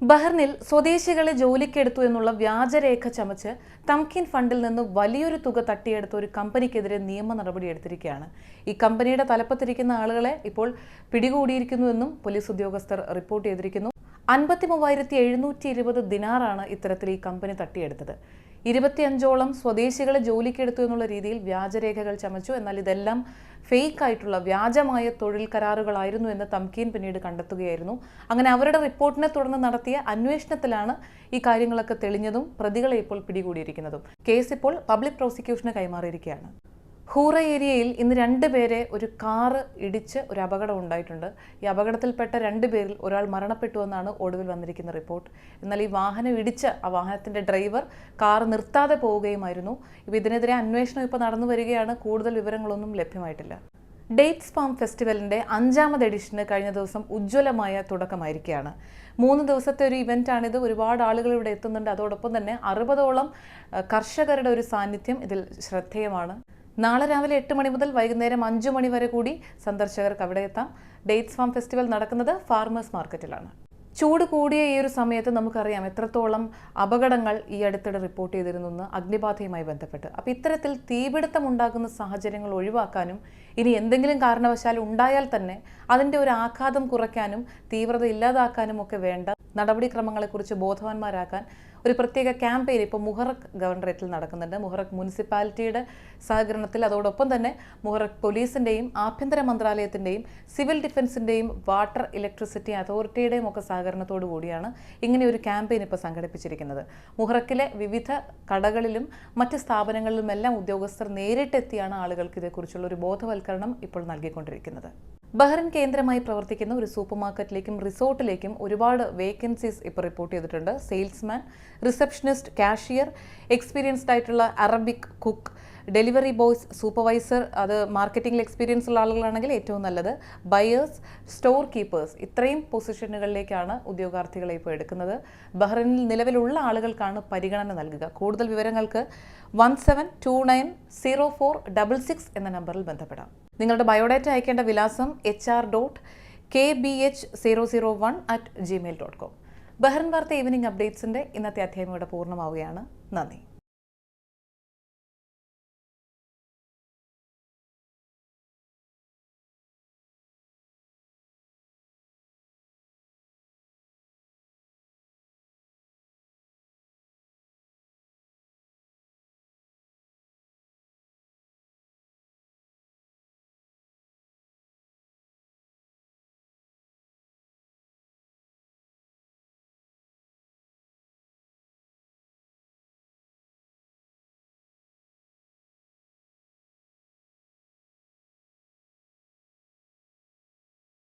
ബഹ്റിനിൽ സ്വദേശികളെ ജോലിക്കെടുത്തു എന്നുള്ള വ്യാജരേഖ ചമച്ച് തംകിൻ ഫണ്ടിൽ നിന്ന് വലിയൊരു തുക തട്ടിയെടുത്ത ഒരു കമ്പനിക്കെതിരെ നിയമ നടപടി എടുത്തിരിക്കുകയാണ്. ഈ കമ്പനിയുടെ തലപ്പത്തിരിക്കുന്ന ആളുകളെ ഇപ്പോൾ പിടികൂടിയിരിക്കുന്നുവെന്നും പോലീസ് ഉദ്യോഗസ്ഥർ റിപ്പോർട്ട് ചെയ്തിരിക്കുന്നു. അൻപത്തി മൂവായിരത്തി എഴുന്നൂറ്റി ഇരുപത് ദിനാറാണ് ഇത്തരത്തിൽ ഈ കമ്പനി തട്ടിയെടുത്തത്. ഇരുപത്തിയഞ്ചോളം സ്വദേശികളെ ജോലിക്കെടുത്തു എന്നുള്ള രീതിയിൽ വ്യാജരേഖകൾ ചമച്ചു. എന്നാൽ ഇതെല്ലാം ഫേക്ക് ആയിട്ടുള്ള വ്യാജമായ തൊഴിൽ കരാറുകളായിരുന്നു എന്ന് തംകീൻ പിന്നീട് കണ്ടെത്തുകയായിരുന്നു. അങ്ങനെ അവരുടെ റിപ്പോർട്ടിനെ തുടർന്ന് നടത്തിയ അന്വേഷണത്തിലാണ് ഈ കാര്യങ്ങളൊക്കെ തെളിഞ്ഞതും പ്രതികളെ ഇപ്പോൾ പിടികൂടിയിരിക്കുന്നതും. കേസ് ഇപ്പോൾ പബ്ലിക് പ്രോസിക്യൂഷന് കൈമാറിയിരിക്കുകയാണ്. ഹൂറ ഏരിയയിൽ ഇന്ന് രണ്ട് പേരെ ഒരു കാറ് ഇടിച്ച് ഒരു അപകടം ഉണ്ടായിട്ടുണ്ട്. ഈ അപകടത്തിൽപ്പെട്ട രണ്ട് പേരിൽ ഒരാൾ മരണപ്പെട്ടു എന്നാണ് ഒടുവിൽ വന്നിരിക്കുന്ന റിപ്പോർട്ട്. എന്നാൽ ഈ വാഹനം ഇടിച്ച ആ വാഹനത്തിന്റെ ഡ്രൈവർ കാർ നിർത്താതെ പോവുകയുമായിരുന്നു. ഇപ്പോൾ ഇതിനെതിരെ അന്വേഷണം ഇപ്പോൾ നടന്നു വരികയാണ്. കൂടുതൽ വിവരങ്ങളൊന്നും ലഭ്യമായിട്ടില്ല. ഡേറ്റ്സ് ഫാം ഫെസ്റ്റിവലിന്റെ അഞ്ചാമത് എഡിഷന് കഴിഞ്ഞ ദിവസം ഉജ്ജ്വലമായ തുടക്കമായിരിക്കുകയാണ്. മൂന്ന് ദിവസത്തെ ഒരു ഇവന്റാണിത് ഒരുപാട് ആളുകൾ ഇവിടെ എത്തുന്നുണ്ട്. അതോടൊപ്പം തന്നെ അറുപതോളം കർഷകരുടെ ഒരു സാന്നിധ്യം ഇതിൽ ശ്രദ്ധേയമാണ്. നാളെ രാവിലെ എട്ട് മണി മുതൽ വൈകുന്നേരം അഞ്ചു മണി വരെ കൂടി സന്ദർശകർക്ക് അവിടെ എത്താം. ഡേറ്റ്സ് ഫാം ഫെസ്റ്റിവൽ നടക്കുന്നത് ഫാർമേഴ്സ് മാർക്കറ്റിലാണ്. ചൂട് കൂടിയ ഈ ഒരു സമയത്ത് നമുക്കറിയാം എത്രത്തോളം അപകടങ്ങൾ ഈ അടുത്തിടെ റിപ്പോർട്ട് ചെയ്തിരുന്നു എന്ന് അഗ്നിബാധയുമായി ബന്ധപ്പെട്ട്. അപ്പോൾ ഇത്തരത്തിൽ തീപിടുത്തം ഉണ്ടാകുന്ന സാഹചര്യങ്ങൾ ഒഴിവാക്കാനും ഇനി എന്തെങ്കിലും കാരണവശാൽ ഉണ്ടായാൽ തന്നെ അതിന്റെ ഒരു ആഘാതം കുറയ്ക്കാനും തീവ്രത ഇല്ലാതാക്കാനും ഒക്കെ വേണ്ട നടപടിക്രമങ്ങളെക്കുറിച്ച് ബോധവാന്മാരാക്കാൻ ഒരു പ്രത്യേക ക്യാമ്പയിൻ ഇപ്പോൾ മുഹറക് ഗവർണറേറ്റിൽ നടക്കുന്നുണ്ട്. മുഹറക് മുനിസിപ്പാലിറ്റിയുടെ സഹകരണത്തിൽ അതോടൊപ്പം തന്നെ മുഹറക് പോലീസിന്റെയും ആഭ്യന്തര മന്ത്രാലയത്തിന്റെയും സിവിൽ ഡിഫൻസിന്റെയും വാട്ടർ ഇലക്ട്രിസിറ്റി അതോറിറ്റിയുടെയും ഒക്കെ സഹകരണത്തോടു കൂടിയാണ് ഇങ്ങനെ ഒരു ക്യാമ്പയിൻ ഇപ്പോൾ സംഘടിപ്പിച്ചിരിക്കുന്നത്. മുഹറക്കിലെ വിവിധ കടകളിലും മറ്റ് സ്ഥാപനങ്ങളിലുമെല്ലാം ഉദ്യോഗസ്ഥർ നേരിട്ടെത്തിയാണ് ആളുകൾക്ക് ഇതേക്കുറിച്ചുള്ള ഒരു ബോധവൽക്കരണം ഇപ്പോൾ നൽകിക്കൊണ്ടിരിക്കുന്നത്. ബഹ്റിൻ കേന്ദ്രമായി പ്രവർത്തിക്കുന്ന ഒരു സൂപ്പർ മാർക്കറ്റിലേക്കും റിസോർട്ടിലേക്കും ഒരുപാട് വേക്കൻസീസ് ഇപ്പോൾ റിപ്പോർട്ട് ചെയ്തിട്ടുണ്ട്. സെയിൽസ്മാൻ റിസപ്ഷനിസ്റ്റ് കാഷ്യർ എക്സ്പീരിയൻസ്ഡ് ആയിട്ടുള്ള Arabic cook delivery boys supervisor അത് മാർക്കറ്റിംഗിൽ എക്സ്പീരിയൻസ് ഉള്ള ആളുകളാണെങ്കിൽ ഏറ്റവും നല്ലത്. ബയേഴ്സ് സ്റ്റോർ കീപ്പേഴ്സ് ഇത്രയും പൊസിഷനുകളിലേക്കാണ് ഉദ്യോഗാർത്ഥികളെ ഇപ്പോൾ എടുക്കുന്നത്. ബഹ്റിനിൽ നിലവിലുള്ള ആളുകൾക്കാണ് പരിഗണന നൽകുക. കൂടുതൽ വിവരങ്ങൾക്ക് one seven two nine zero four double six എന്ന നമ്പറിൽ ബന്ധപ്പെടാം. നിങ്ങളുടെ ബയോഡാറ്റ അയക്കേണ്ട വിലാസം H R dot K B H zero zero one at Gmail dot com Bahrain വാർത്ത ഈവനിംഗ് അപ്ഡേറ്റ്സിന്റെ ഇന്നത്തെ അധ്യായം ഇവിടെ പൂർണമാവുകയാണ്. നന്ദി.